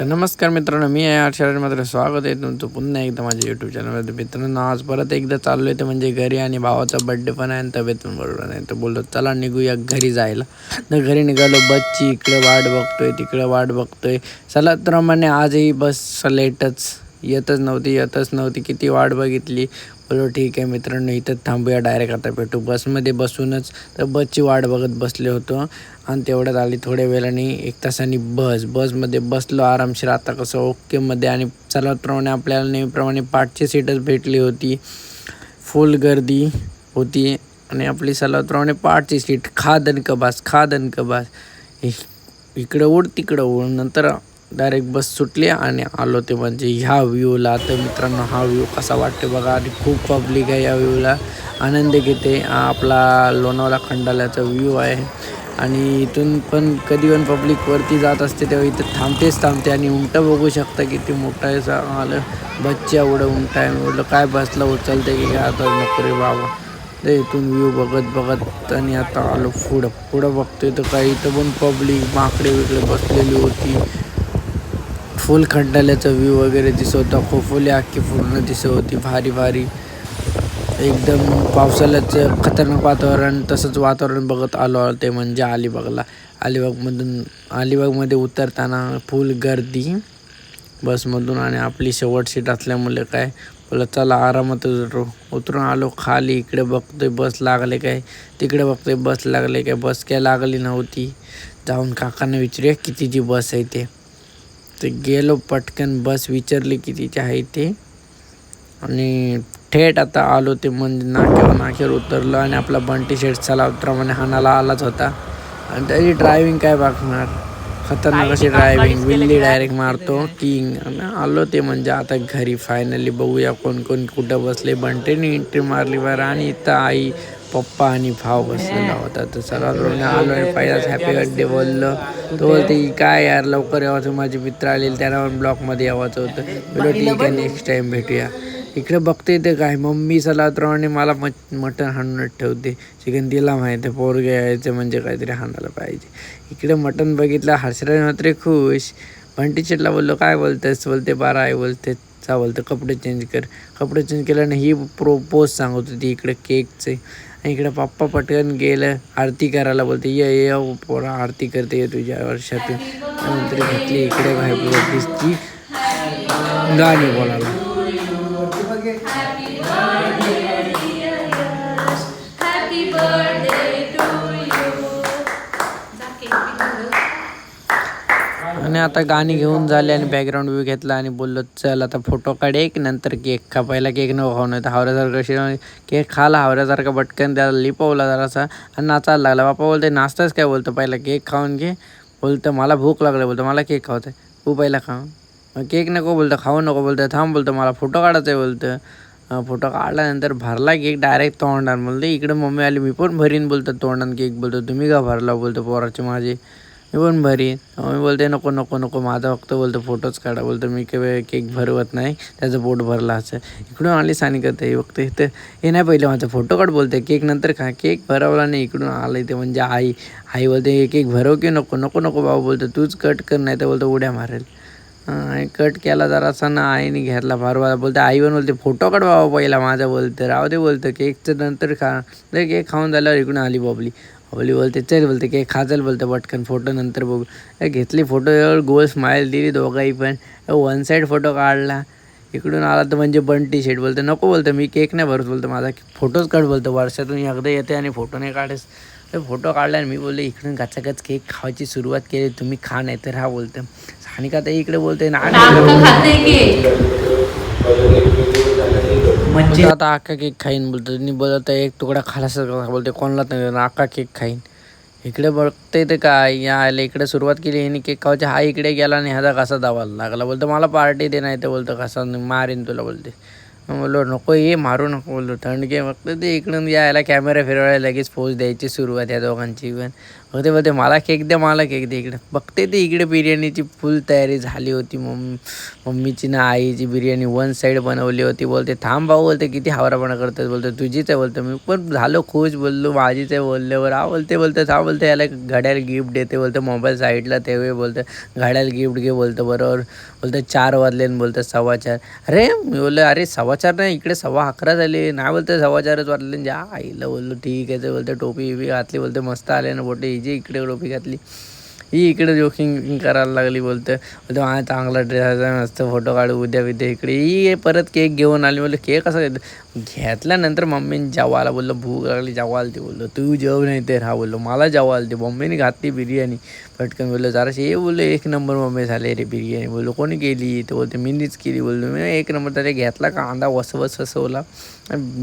तर नमस्कार मित्रांनो मी आहे अक्षर मात्र स्वागत आहे तुमचं पुन्हा एकदा माझ्या यूट्यूब चॅनलमध्ये मित्रांनो आज परत एकदा चाललो आहे ते म्हणजे घरी आणि भावाचा बड्डे पण आहे आणि तब्येत पण बरोबर नाही. तर बोललो चला निघूया घरी जायला. तर घरी निघालो बसची इकडं वाट बघतोय तिकडं वाट बघतोय. चला प्रमाणे आजही बस लेटच. येतच नव्हती येतच नव्हती. किती वाट बघितली. बोलो ठीक आहे मित्रांनो इथं थांबूया डायरेक्ट आता भेटू. बसमध्ये बसूनच तर बसची वाट बघत बसले होतो. आणि तेवढ्यात आली थोड्या वेळाने एक तासाने बस. बसमध्ये बसलो आरामशीर. आता कसं ओकेमध्ये आणि सर्वातप्रमाणे आपल्याला नेहमीप्रमाणे पाठची सीटच भेटली होती. फुल गर्दी होती आणि आपली सर्वातप्रमाणे पाठची सीट. खा दणकं बास खा दणकं बास इकडं उड तिकडं उड. नंतर डायरेक्ट बस सुटली आणि आलो ते म्हणजे ह्या व्ह्यूला तर मित्रांनो हा व्ह्यू कसा वाटते बघा. आणि खूप पब्लिक आहे या व्ह्यूला आनंद घेते. हा आपला लोणावळा खंडाल्याचा व्ह्यू आहे. आणि इथून पण कधी पण पब्लिक वरती जात असते तेव्हा इथं थांबतेच थांबते. आणि उमटं बघू शकता किती मोठा आहे सा- आलं. बच्चा एवढं उंटा आहे. मी म्हटलं काय बसला उचलते की काय? आता नको रे बाबा. ते इथून व्ह्यू बघत बघत आणि आता आलो पुढं. पुढं बघतोय तर काही इथं पण पब्लिक माकडे वेगळे बसलेली होती. फुल खंडाल्याचा व्ह्यू वगैरे दिसत होता. खोफोली अख्खी पूर्ण दिसत होती. भारी भारी. एकदम पावसाळ्याचं खतरनाक वातावरण तसंच वातावरण बघत आलो ते म्हणजे अलिबागला. अलिबागमधून अलिबागमध्ये उतरताना फुल गर्दी बसमधून आणि आपली शेवट सीट असल्यामुळे काय? बोला चला आरामात उतरू. उतरून आलो खाली. इकडे बघतोय बस लागले काय? तिकडे बघतोय बस लागले काय? बस काय लागली नव्हती. जाऊन काकांना विचारूया कितीची बस आहे ते. ते गेलो पटकन बस विचारली कितीची आहे ते. आणि थेट आता आलो ते म्हणजे नाक्यावर नाक्यावर उतरलो आणि आपला बंटी शेट सलावत्रामाने हाणाला आलाच होता. आणि त्याची ड्रायव्हिंग काय बघणार? खतरनाक अशी ड्रायव्हिंग विल्ली डायरेक्ट मारतो किंग आणि आलो ते म्हणजे आता घरी फायनली बघूया कोण कोण कुठं बसले. बंटेने एंट्री मारली बरं आणि इथं आई पप्पा आणि भाव बसलेला होता. तर सर्वात रोडने आलो आणि पहिलाच हॅपी बर्थडे बोललो. तो बोलते की काय यार लवकर यावं माझे मित्र आलेले त्यांना पण ब्लॉकमध्ये यावायचं होतं. बोलो ठीक आहे नेक्स्ट टाइम भेटूया. इकडे बघते ते काय मम्मी सलात्रवाने मला मट मटण हाणूनच ठेवते. चिकन तिला माहिती आहे पोरगे यायचं म्हणजे काहीतरी हाणायला पाहिजे. इकडे मटण बघितलं हर्षराज मात्र खुश. बंटी शेटला बोललो काय बोलतेस? बोलते बारा आहे बोलते. चा बोलतं कपडे चेंज कर. कपडे चेंज केल्याने ही प्रो पोस्ट सांगत होती इकडे केकचे आणि इकडं पप्पा पटकन गेलं आरती करायला बोलते ये ये पोरा आरती करते ये तुझ्या वर्षातून. नंतर घेतली इकडे बाहेर दिसती. गाणी बोलायला. आणि आता गाणी घेऊन झाले आणि बॅकग्राऊंड व्ह्यू घेतला आणि बोललो चल आता फोटो काढ एक नंतर केक खा. पहिला केक नको खाऊ नाही तर हावऱ्यासारखं शिरा केक खाला हावऱ्यासारखा बटकन त्याला लिपवला जरासा आणि नाचायला लागला. बापा बोलते नाचताच काय? बोलतो पहिला केक खाऊन घे. बोलतं मला भूक लागली. बोलतो मला केक खावतं तू पहिला खाऊ केक नको. बोलतं खाऊ नको. बोलतं थांब. बोलतं मला फोटो काढायचा आहे बोलतं फोटो काढल्यानंतर भरला केक डायरेक्ट तोंडान. बोलते इकडं मम्मी आली मी पण भरीन. बोलतो तोंडान केक. बोलतो तुम्ही का भरला? बोलतो पोराचे माझे. मी पण भरीन बोलते नको नको नको माझा फक्त बोलतो फोटोच काढा. बोलतो मी केव्हा केक भरवत नाही त्याचं पोट भरला असं. इकडून आली सानिकत हे फक्त तर हे नाही पहिले माझा फोटो काढ बोलते. केक नंतर खा केक भरवला नाही इकडून आलं ते म्हणजे आई आई बोलते हे केक भरव की नको नको नको बाबा बोलतो. तूच कट कर नाही तर बोलतो उड्या मारेल. आणि कट केला जरासा ना आईने घेतला फारवा बोलते आई पण बोलते फोटो काढ बाबा पहिला माझा बोलतं. राव दे बोलतं. केकचं नंतर खा. तर केक खाऊन झाल्यावर इकडून आली बाबली. बोली बोलते चल बोलते केक खाचल बोलते पटकन फोटो नंतर बघू. ए, घेतली फोटो एवढं गोल स्माईल दिली दोघाही पण. वन साईड फोटो काढला. इकडून आला तर म्हणजे बंटी शेट बोलते नको बोलतं मी केक नाही भरत बोलतो माझा फोटोच काढ बोलतो वर्षातून एकदा येते आणि फोटो नाही काढेस तर फोटो काढला आणि मी बोलले इकडून गचागच केक खावायची सुरुवात केली तुम्ही खा नाही तर हा बोलतं. सानिका तर इकडे बोलते ना म्हणजे आता अख्खा केक खाईन बोलतो तुम्ही बोलत एक तुकडा खालासारखा बोलते कोणाला नाही अख्खा केक खाईन. इकडे बघते ते काय? या आले इकडे सुरुवात केली ह्याने केक खावायची हा इकडे गेला आणि ह्याचा कसा दावायला लागला? बोलतो मला पार्टी दे नाही तर बोलतो कसा मारीन तुला बोलते बोललो नको ये मारू नको बोललो. थंड घे फक्त ते इकडून यायला कॅमेरा फिरवायला लगेच पोच द्यायची सुरुवात या दोघांची पण. बघते बोलते मला केक द्या मला केक दे इकडे. बघते ते इकडे बिर्याणीची फुल तयारी झाली होती. मम्मी मम्मीची ना आईची बिर्याणी वन साईड बनवली होती. बोलते थांब भाऊ बोलते किती हावरापणा करतात बोलतो तुझीच आहे बोलतो मी. पण झालो खुश बोललो माझीच आहे बोलल्यावर हा बोलते बोलते हा बोलते याला घड्याला गिफ्ट देते बोलतो मोबाईल साईडला तेव्हा बोलतं घड्याळ गिफ्ट घे बोलतं बरोबर बोलतं चार वाजले बोलतं सव्वा चार. अरे मी बोललो अरे सव्वा चार नाही इकडे सव्वा अकरा झाले नाही बोलते सव्वा चारच वाटले जा आईला बोललो ठीक आहे ते बोलते टोपी बिपी घातली बोलते मस्त आले ना बोलते हिजे इकडे टोपी घातली. ही इकडे जोकिंग करायला लागली बोलते. बोलतो हा चांगला ड्रेस आहे मस्त फोटो काढू उद्या बिद्या इकडे. ही परत केक घेऊन आली. बोललो केक असा घेतो घेतल्यानंतर मम्मीने जेवायला बोललो भूक लागली जेवायला ते. बोललो तू जेव नाही ते हा बोललो मला जेवायला ते. मम्मीने घातली बिर्याणी. पटकन बोललो जराशी हे बोललो एक नंबर मम्मी झाले रे बिर्याणी. बोललो कोणी केली? तर बोलते मीनीच केली. बोललो मी एक नंबर त्याने घेतला कांदा वसवस वस वसवला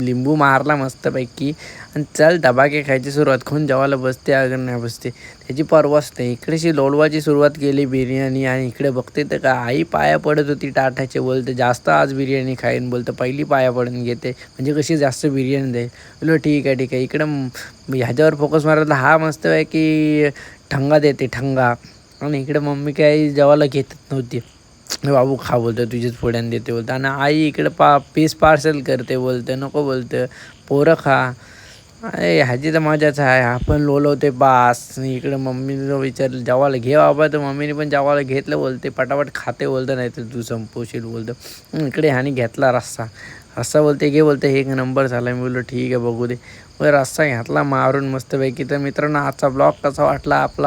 लिंबू मारला मस्तपैकी. आणि चल धबाके खायची सुरुवात. खून जेवायला बसते अगर नाही बसते. त्याची परवाच नाही. इकडेशी लोडवाची सुरुवात केली बिर्याणी आणि इकडे बघते तर का आई पाया पडत होती टाटाचे बोलते जास्त आज बिर्याणी खाईन बोलतं पहिली पाया पडून घेते म्हणजे कशी जास्त बिर्याणी देईल? बोललो ठीक आहे ठीक आहे इकडं ह्याच्यावर फोकस मारायला हा मस्त आहे की ठंगा देते ठंगा. आणि इकडे मम्मी काही जेवायला घेतच नव्हती. बाबू खा बोलतो तुझ्याच पुढ्याने देते बोलतो. आणि आई इकडे पा पीस पार्सल करते बोलते नको बोलतं पोरं खा. अरे ह्याची तर मजाच आहे. आपण लोलवते बास. आणि इकडे मम्मीनं विचारलं जेवायला घे बाबा. तर मम्मीने पण जेवायला घेतलं बोलते. पटापट खाते बोलतं नाही तर तू संपवशील बोलतं. इकडे ह्याने घेतला रस्सा. रस्सा बोलते घे बोलते. हे एक नंबर झाला. मी बोललो ठीक आहे बघू दे. मग रस्सा घेतला मारून मस्तपैकी. तर मित्रांनो आजचा ब्लॉग कसा वाटला आपला?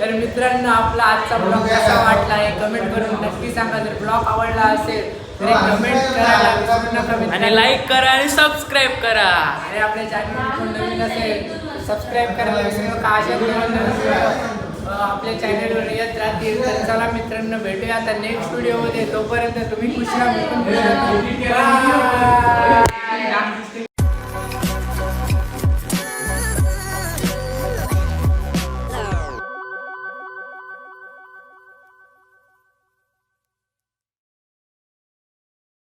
तर मित्रांनो आपला आजचा ब्लॉग कसा वाटला आहे कमेंट करून नक्की सांगा. जर ब्लॉग आवडला असेल तर कमेंट मित्रांनो. आणि लाईक करा आणि सबस्क्राईब करा. आणि आपल्या चॅनल कोण नवीन असेल सबस्क्राईब करायला विसरू अशा अं, आपल्या चॅनलवर येत राहतील. तर चला मित्रांनो भेटूया आता नेक्स्ट व्हिडिओमध्ये तोपर्यंत तुम्ही खुश राहा